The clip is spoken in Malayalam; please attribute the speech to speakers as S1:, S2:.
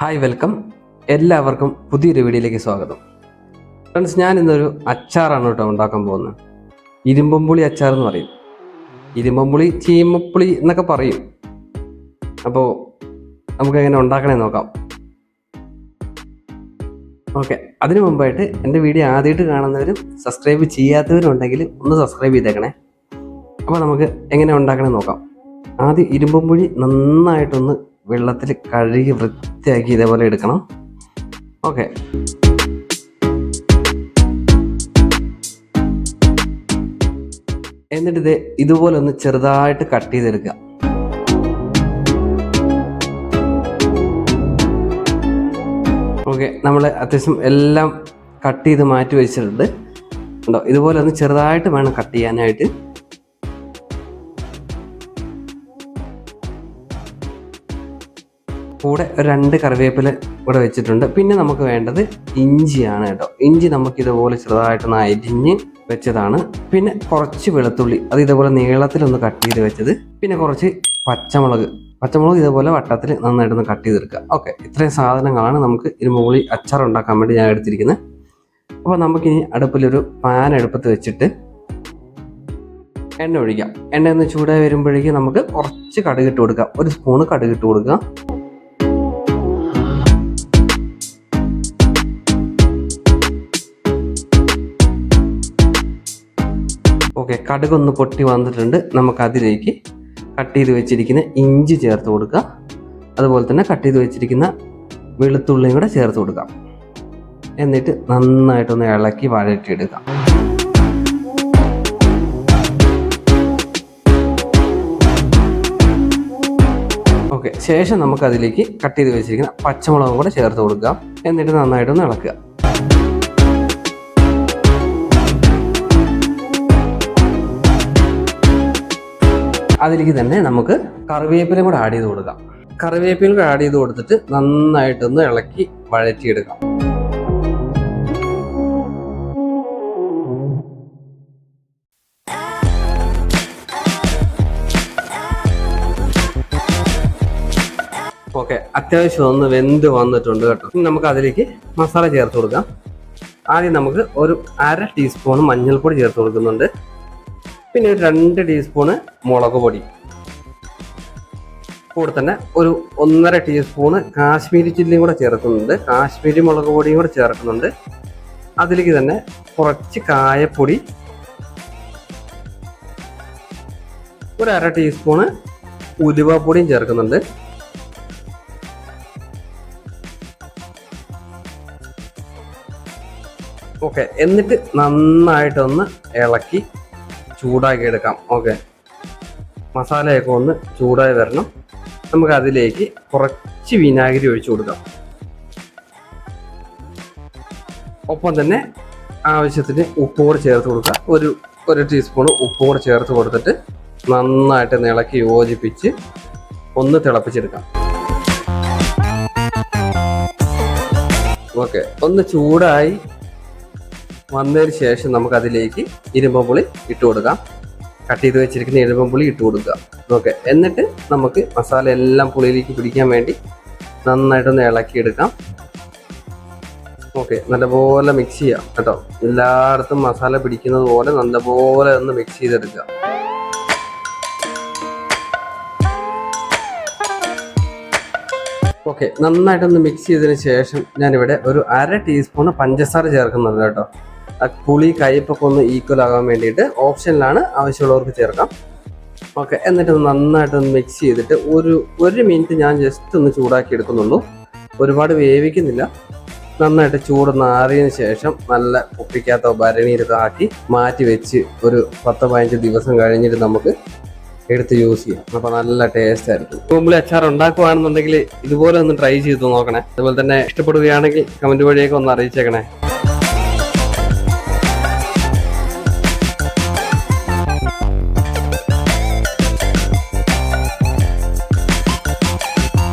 S1: Hi welcome. എല്ലാവർക്കും പുതിയൊരു വീഡിയോയിലേക്ക് സ്വാഗതം. ഫ്രണ്ട്സ് ഞാൻ ഇന്നൊരു അച്ചാറാണ് കേട്ടോ ഉണ്ടാക്കാൻ പോകുന്നത്. ഇരുമ്പമ്പുളി അച്ചാർ എന്ന് പറയും. ഇരുമ്പമ്പുളി ചീമപ്പുളി എന്നൊക്കെ പറയും. അപ്പോൾ നമുക്ക് എങ്ങനെ ഉണ്ടാക്കണേ നോക്കാം. ഓക്കെ അതിനു മുമ്പായിട്ട് എന്റെ വീഡിയോ ആദ്യമായിട്ട് കാണുന്നവരും സബ്സ്ക്രൈബ് ചെയ്യാത്തവരും ഉണ്ടെങ്കിൽ ഒന്ന് സബ്സ്ക്രൈബ് ചെയ്തേക്കണേ. അപ്പോൾ നമുക്ക് എങ്ങനെ ഉണ്ടാക്കണേ നോക്കാം. ആദ്യം ഇരുമ്പമ്പുഴി നന്നായിട്ടൊന്ന് വെള്ളത്തിൽ കഴുകി വൃത്തിയാക്കി ഇതേപോലെ എടുക്കണം. ഓക്കെ. എന്നിട്ട് ഇത് ഇതുപോലെ ഒന്ന് ചെറുതായിട്ട് കട്ട് ചെയ്തെടുക്കുക. ഓക്കെ നമ്മൾ അത്യാവശ്യം എല്ലാം കട്ട് ചെയ്ത് മാറ്റി വെച്ചിട്ടുണ്ട്. ഉണ്ടോ ഇതുപോലെ ഒന്ന് ചെറുതായിട്ട് വേണം കട്ട് ചെയ്യാനായിട്ട്. കൂടെ രണ്ട് കറിവേപ്പില ഇവിടെ വെച്ചിട്ടുണ്ട്. പിന്നെ നമുക്ക് വേണ്ടത് ഇഞ്ചിയാണ് കേട്ടോ. ഇഞ്ചി നമുക്ക് ഇതുപോലെ ചെറുതായിട്ടൊന്ന് അരിഞ്ഞ് വെച്ചതാണ്. പിന്നെ കുറച്ച് വെളുത്തുള്ളി അത് ഇതുപോലെ നീളത്തിലൊന്ന് കട്ട് ചെയ്ത് വെച്ചത്. പിന്നെ കുറച്ച് പച്ചമുളക് പച്ചമുളക് ഇതുപോലെ വട്ടത്തിൽ നന്നായിട്ടൊന്ന് കട്ട് ചെയ്തെടുക്കുക. ഓക്കെ ഇത്രയും സാധനങ്ങളാണ് നമുക്ക് ഇരുമുളി അച്ചാർ ഉണ്ടാക്കാൻ വേണ്ടി ഞാൻ എടുത്തിരിക്കുന്നത്. അപ്പോൾ നമുക്കിനി അടുപ്പിലൊരു പാൻ എടുപ്പത്ത് വെച്ചിട്ട് എണ്ണ ഒഴിക്കാം. എണ്ണ ഒന്ന് ചൂടായി വരുമ്പോഴേക്കും നമുക്ക് കുറച്ച് കടുകിട്ട് കൊടുക്കാം. ഒരു സ്പൂണ് കടുകിട്ട് കൊടുക്കുക ഓക്കെ കടുകൊന്ന് പൊട്ടി വന്നിട്ടുണ്ട്. നമുക്ക് അതിലേക്ക് കട്ട് ചെയ്ത് വെച്ചിരിക്കുന്ന ഇഞ്ചി ചേർത്ത് കൊടുക്കുക അതുപോലെ തന്നെ കട്ട് ചെയ്ത് വെച്ചിരിക്കുന്ന വെളുത്തുള്ളിയും കൂടെ ചേർത്ത് കൊടുക്കാം. എന്നിട്ട് നന്നായിട്ടൊന്ന് ഇളക്കി വഴറ്റിയെടുക്കാം. ഓക്കെ ശേഷം നമുക്കതിലേക്ക് കട്ട് ചെയ്ത് വെച്ചിരിക്കുന്ന പച്ചമുളകും കൂടെ ചേർത്ത് കൊടുക്കാം. എന്നിട്ട് നന്നായിട്ടൊന്ന് ഇളക്കുക. അതിലേക്ക് തന്നെ നമുക്ക് കറിവേപ്പിലയും കൂടെ ആഡ് ചെയ്ത് കൊടുക്കാം. കറിവേപ്പിലും കൂടെ ആഡ് ചെയ്ത് കൊടുത്തിട്ട് നന്നായിട്ടൊന്ന് ഇളക്കി വഴറ്റിയെടുക്കാം. ഓക്കെ അത്യാവശ്യം ഒന്ന് വെന്ത് വന്നിട്ടുണ്ട് കേട്ടോ. ഇനി നമുക്ക് അതിലേക്ക് മസാല ചേർത്ത് കൊടുക്കാം. ആദ്യം നമുക്ക് ഒരു അര ടീസ്പൂൺ മഞ്ഞൾപ്പൊടി ചേർത്ത് കൊടുക്കുന്നുണ്ട്. പിന്നെ ഒരു രണ്ട് ടീസ്പൂണ് മുളക് പൊടി. കൂടെ തന്നെ ഒരു ഒന്നര ടീസ്പൂണ് കാശ്മീരി ചില്ലിയും കൂടെ ചേർക്കുന്നുണ്ട്. കാശ്മീരി മുളക് പൊടിയും കൂടെ ചേർക്കുന്നുണ്ട്. അതിലേക്ക് തന്നെ കുറച്ച് കായപ്പൊടി. ഒരു അര ടീസ്പൂണ് ഉലുവപ്പൊടിയും ചേർക്കുന്നുണ്ട്. ഓക്കെ എന്നിട്ട് നന്നായിട്ടൊന്ന് ഇളക്കി ചൂടാക്കി എടുക്കാം. ഓക്കെ മസാലയൊക്കെ ഒന്ന് ചൂടായി വരണം. നമുക്ക് അതിലേക്ക് കുറച്ച് വിനാഗിരി ഒഴിച്ചു കൊടുക്കാം. ഒപ്പം തന്നെ ആവശ്യത്തിന് ഉപ്പ് കൂടെ ചേർത്ത് കൊടുക്കുക ഒരു ഒരു ടീസ്പൂൺ ഉപ്പ് കൂടെ ചേർത്ത് കൊടുത്തിട്ട് നന്നായിട്ട് ഇളക്കി യോജിപ്പിച്ച് ഒന്ന് തിളപ്പിച്ചെടുക്കാം. ഓക്കെ ഒന്ന് ചൂടായി വന്നതിന് ശേഷം നമുക്ക് അതിലേക്ക് ഇരുമ്പുളി ഇട്ട് കൊടുക്കാം. കട്ട് ചെയ്ത് വെച്ചിരിക്കുന്ന ഇരുമ്പുളി ഇട്ട് കൊടുക്കുക. ഓക്കെ. എന്നിട്ട് നമുക്ക് മസാല എല്ലാം പുളിയിലേക്ക് പിടിക്കാൻ വേണ്ടി നന്നായിട്ടൊന്ന് ഇളക്കിയെടുക്കാം. ഓക്കെ. നല്ലപോലെ മിക്സ് ചെയ്യാം കേട്ടോ. എല്ലായിടത്തും മസാല പിടിക്കുന്നത് പോലെ നല്ലപോലെ ഒന്ന് മിക്സ് ചെയ്തെടുക്കുക. ഓക്കെ. നന്നായിട്ടൊന്ന് മിക്സ് ചെയ്തതിന് ശേഷം ഞാനിവിടെ ഒരു അര ടീസ്പൂൺ പഞ്ചസാര ചേർക്കുന്നുണ്ട് കേട്ടോ. പുളി കയ്പ്പൊക്കെ ഒന്ന് ഈക്വൽ ആകാൻ വേണ്ടിയിട്ട് ഓപ്ഷനിലാണ് ആവശ്യമുള്ളവർക്ക് ചേർക്കാം. ഓക്കെ എന്നിട്ട് നന്നായിട്ട് ഒന്ന് മിക്സ് ചെയ്തിട്ട് ഒരു ഒരു മിനിറ്റ് ഞാൻ ജസ്റ്റ് ഒന്ന് ചൂടാക്കി എടുക്കുന്നുള്ളൂ. ഒരുപാട് വേവിക്കുന്നില്ല. നന്നായിട്ട് ചൂട് നാറിയതിന് ശേഷം നല്ല കുപ്പിക്കകത്തോ ഭരണിയിലൊക്കെ മാറ്റി വെച്ച് ഒരു പത്ത് പതിനഞ്ച് ദിവസം കഴിഞ്ഞിട്ട് നമുക്ക് എടുത്ത് യൂസ് ചെയ്യാം. അപ്പൊ നല്ല ടേസ്റ്റ് ആയിരിക്കും. മുമ്പിൽ അച്ചാർ ഉണ്ടാക്കുവാണെന്നുണ്ടെങ്കിൽ ഇതുപോലെ ഒന്ന് ട്രൈ ചെയ്ത് നോക്കണേ. അതുപോലെ തന്നെ ഇഷ്ടപ്പെടുകയാണെങ്കിൽ കമന്റ് വഴിയൊക്കെ ഒന്ന് അറിയിച്ചേക്കണേ.